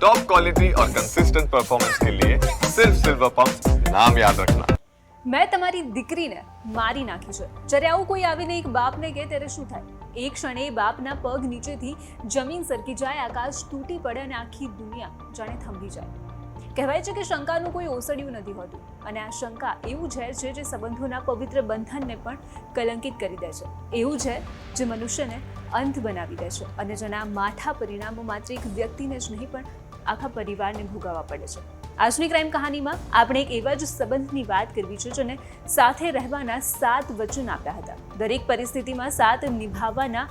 Top quality और consistent performance के लिए सिर्फ सिल्वर पंप नाम याद रखना મેં તમારી દીકરીને મારી નાખી છે જ્યારે આવું કોઈ આવીને એક બાપને કહે ત્યારે શું થાય એક ક્ષણે એ બાપના પગ નીચેથી જમીન સરકી જાય આકાશ તૂટી પડે અને આખી દુનિયા જાણે થંભી જાય કહેવાય છે કે શંકાનું કોઈ ઓસડિયું નથી હોતું. અને આ શંકા એવું છે જે સંબંધોના પવિત્ર બંધનને પણ કલંકિત કરી દે છે. એવું છે જે મનુષ્યને અંત બનાવી દે છે અને જેના માઠા પરિણામો માત્ર એક વ્યક્તિને જ નહીં, પણ આખા પરિવારને ભોગવવા પડે છે. આજની ક્રાઇમ કહાનીમાં આપણે એક એવા જ સંબંધની વાત કરવી છે જેને સાથે રહેવાના સાત વચન આપ્યા હતા. દરેક પરિસ્થિતિમાં સાત નિભાવવાના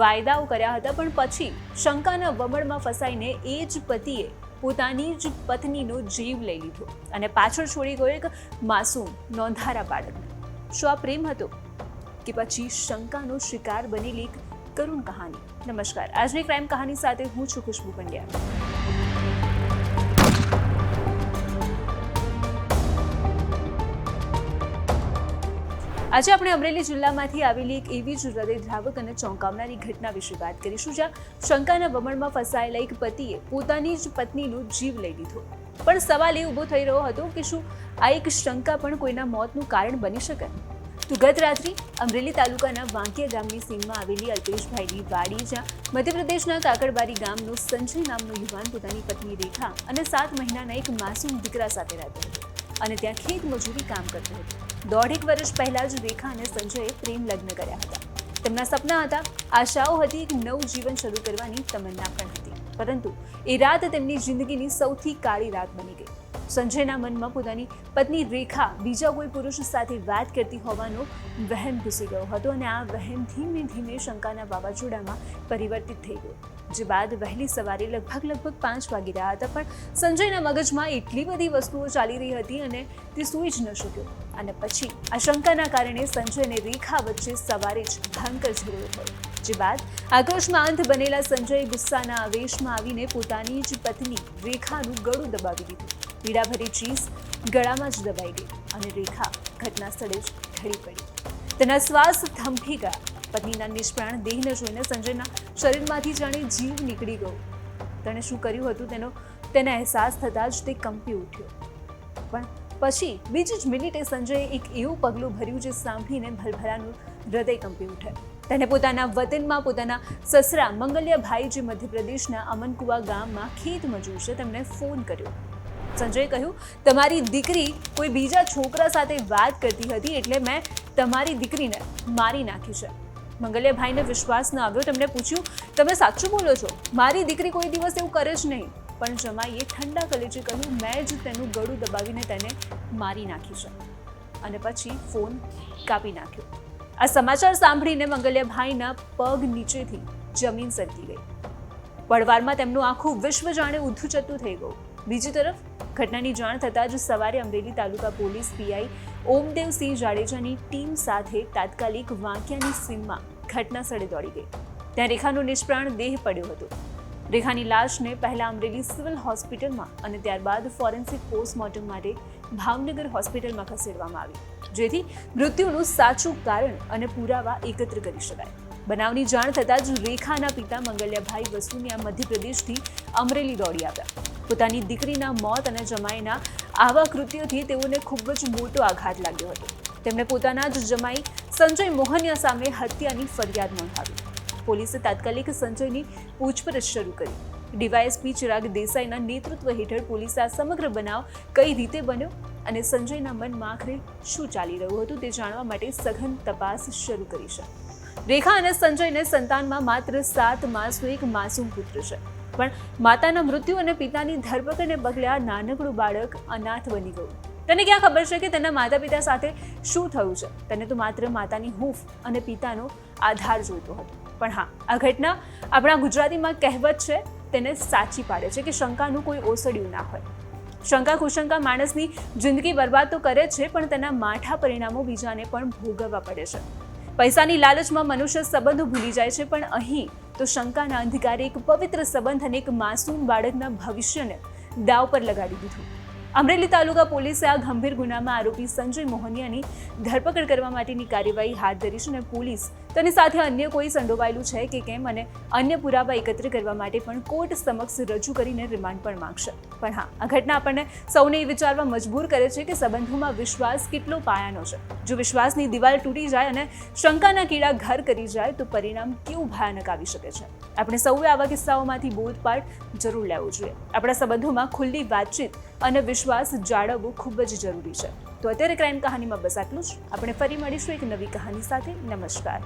વાયદાઓ કર્યા હતા, પણ પછી શંકાના વમળમાં ફસાઈને એ જ પતિએ પોતાની જ પત્નીનો જીવ લઈ લીધો અને પાછળ છોડી ગયો એક માસૂમ, નોંધારા બાળકને શું આ પ્રેમ હતો? કે પછી શંકાનો શિકાર બનેલી એક કરુણ કહાની? નમસ્કાર. આજની ક્રાઇમ કહાની સાથે હું છું ખુશ્બુ પંડ્યા. આજે આપણે અમરેલી જિલ્લામાંથી આવેલી એક એવી જ હૃદયદ્રાવક અને ચોંકાવનારી ઘટના વિશે વાત કરીશું, જ્યાં શંકાના વમણમાં ફસાયેલા એક પતિએ પોતાની જ પત્નીનો જીવ લઈ લીધો. પણ સવાલ એ ઊભો થઈ રહ્યો હતો કે શું આ એક શંકા પણ કોઈના મોતનું કારણ બની શકે? તો ગત રાત્રિ અમરેલી તાલુકાના વાંકિયા ગામની સીમમાં આવેલી અલ્પેશભાઈની વાડી, જ્યાં મધ્યપ્રદેશના કાકડબારી ગામનો સંજય નામનો યુવાન પોતાની પત્ની રેખા અને સાત મહિનાના એક માસૂમ દીકરા સાથે રહેતો હતો. અને ત્યાં ખેત મજૂરી કામ કરતો હતો. દોઢેક વર્ષ પહેલા જ રેખા અને સંજયે પ્રેમ લગ્ન કર્યા હતા. તેમના સપના હતા, આશાઓ હતી એક નવું જીવન શરૂ કરવાની તમન્ના પણ હતી. પરંતુ એ રાત તેમની જિંદગીની સૌથી કાળી રાત બની ગઈ. સંજયના મનમાં પોતાની પત્ની રેખા બીજા કોઈ પુરુષ સાથે વાત કરતી હોવાનો વહેમ ઘૂસી ગયો હતો અને આ વહેમ ધીમે ધીમે શંકાના વાવાઝોડામાં પરિવર્તિત થઈ ગયો. જે બાદ વહેલી સવારે લગભગ લગભગ પાંચ વાગી રહ્યા હતા, પણ સંજયના મગજમાં એટલી બધી વસ્તુઓ ચાલી રહી હતી અને તે સૂઈ જ ન શક્યો. અને પછી આ શંકાના કારણે સંજય અને રેખા વચ્ચે સવારે જ ભયંકર ઝઘડો થયો. જે બાદ આક્રોશમાં અંત બનેલા સંજય ગુસ્સાના આવેશમાં આવીને પોતાની જ પત્ની રેખાનું ગળું દબાવી દીધું. પીડાભરી ચીઝ ગળામાં જ દબાઈ ગઈ અને રેખા ઘટના સ્થળે જ ઢળી પડી. તેના શ્વાસ થંભી ગયા. પત્નીના નિષ્પ્રાણ દેહને જોઈને સંજયના શરીરમાંથી જાણે જીવ નીકળી ગયો. તેણે શું કર્યું હતું તેનો તેને અહેસાસ થતાં જ તે કંપી ઉઠ્યો. પણ પછી બીજી જ મિનિટે સંજયે એક એવું પગલું ભર્યું જે સાંભળીને ભલભલાનું હૃદય કંપી ઉઠે. તેને પોતાના વતનમાં પોતાના સસરા મંગલ્યાભાઈ જે મધ્યપ્રદેશના અમનકુવા ગામમાં ખેત મજૂર છે, તેમણે ફોન કર્યો. સંજયે કહ્યું, તમારી દીકરી કોઈ બીજા છોકરા સાથે વાત કરતી હતી એટલે મેં તમારી દીકરીને મારી નાખી છે. મંગલ્યાભાઈને વિશ્વાસ ન આવ્યો. તેમણે પૂછ્યું, તમે સાચું બોલો છો? મારી દીકરી કોઈ દિવસ એવું કરે જ નહીં. પણ જમાઈએ ઠંડા કલેજે કહ્યું મેં જ તેનું ગળું દબાવીને તેને મારી નાખી છે. અને પછી ફોન કાપી નાખ્યો. આ સમાચાર સાંભળીને મંગલ્યાભાઈના પગ નીચેથી જમીન સરકી ગઈ. પડવારમાં તેમનું આખું વિશ્વ જાણે ઊંધું ચતું થઈ ગયું. બીજી તરફ, ઘટનાની જાણ થતાં જ સવારે અમરેલી તાલુકા પોલીસ પીઆઈ ઓમદેવસિંહ જાડેજાની ટીમ સાથે તાત્કાલિક વાંક્યાની સીમમાં ઘટના સ્થળે દોડી ગઈ. ત્યાં રેખાનો નિષ્પ્રાણ દેહ પડ્યો હતો. રેખાની લાશને પહેલા અમરેલી સિવિલ હોસ્પિટલમાં અને ત્યારબાદ ફોરેન્સિક પોસ્ટમોર્ટમ માટે ભાવનગર હોસ્પિટલમાં ખસેડવામાં આવી. જેથી મૃત્યુનું સાચું કારણ અને પુરાવા એકત્ર કરી શકાય. બનાવની જાણ થતાં જ રેખાના પિતા મંગલ્યાભાઈ વસુનિયા મધ્યપ્રદેશથી અમરેલી દોડી આવ્યા. પોતાની દીકરીના મોત અને જમાઈના આવા કૃત્યોથી તેઓને ખૂબ જ મોટો આઘાત લાગ્યો હતો. તેમણે પોતાના જ જમાઈ સંજય મોહનિયા સામે હત્યાની ફરિયાદ નોંધાવી. પોલીસે તાત્કાલિક સંજયની પૂછપરછ શરૂ કરી. ડીવાયએસપી ચિરાગ દેસાઈના નેતૃત્વ હેઠળ પોલીસે આ સમગ્ર બનાવ કઈ રીતે બન્યો અને સંજયના મનમાં આખરે શું ચાલી રહ્યું હતું તે જાણવા માટે સઘન તપાસ શરૂ કરી છે. રેખા અને સંજયને સંતાનમાં માત્ર સાત માસનો એક માસૂમ પુત્ર છે. પણ માતાના મૃત્યુ અને પિતાની ધરપકડને પગલે આ નાનકડું બાળક અનાથ બની ગયું. તને ક્યાં ખબર છે કે તેના માતા પિતા સાથે શું થયું છે? તને તો માત્ર માતાની હૂંફ અને પિતાનો આધાર જોઈતો હતો. પણ હા, આ ઘટના આપણા ગુજરાતીમાં કહેવત છે, તેને સાચી પાડે છે કે શંકાનું કોઈ ઓસડ્યું ના હોય. શંકા કુશંકા માણસની જિંદગી બરબાદ તો કરે છે, પણ તેના માઠા પરિણામો બીજાને પણ ભોગવવા પડે છે. પૈસાની લાલચમાં મનુષ્ય સંબંધો ભૂલી જાય છે, પણ અહીં તો શંકાના અંધકારે એક પવિત્ર સંબંધ અને એક માસૂમ બાળકના ભવિષ્યને દાવ પર લગાડી દીધું. અમરેલી તાલુકા પોલીસે આ ગંભીર ગુનામાં આરોપી સંજય મોહનિયાની ધરપકડ કરવા માટેની કાર્યવાહી હાથ ધરી છે અને પોલીસ તેની સાથે અન્ય કોઈ સંડોવાયેલું છે કે કેમ અને અન્ય પુરાવા એકત્ર કરવા માટે પણ કોર્ટ સમક્ષ રજૂ કરીને રિમાન્ડ પણ માંગશે. પણ હા, આ ઘટના આપણને સૌને એ વિચારવા મજબૂર કરે છે કે સંબંધોમાં વિશ્વાસ કેટલો પાયાનો છે. જો વિશ્વાસની દિવાલ તૂટી જાય અને શંકાના કીડા ઘર કરી જાય, તો પરિણામ કેવું ભયાનક આવી શકે છે? આપણે સૌએ આવા કિસ્સાઓમાંથી બોધપાઠ જરૂર લેવો જોઈએ. આપણા સંબંધોમાં ખુલ્લી વાતચીત અને વિશ્વાસ જાળવવો ખૂબ જ જરૂરી છે. તો અત્યારે ક્રાઇમ કહાનીમાં બસ આટલું જ. આપણે ફરી મળીશું એક નવી કહાની સાથે. નમસ્કાર.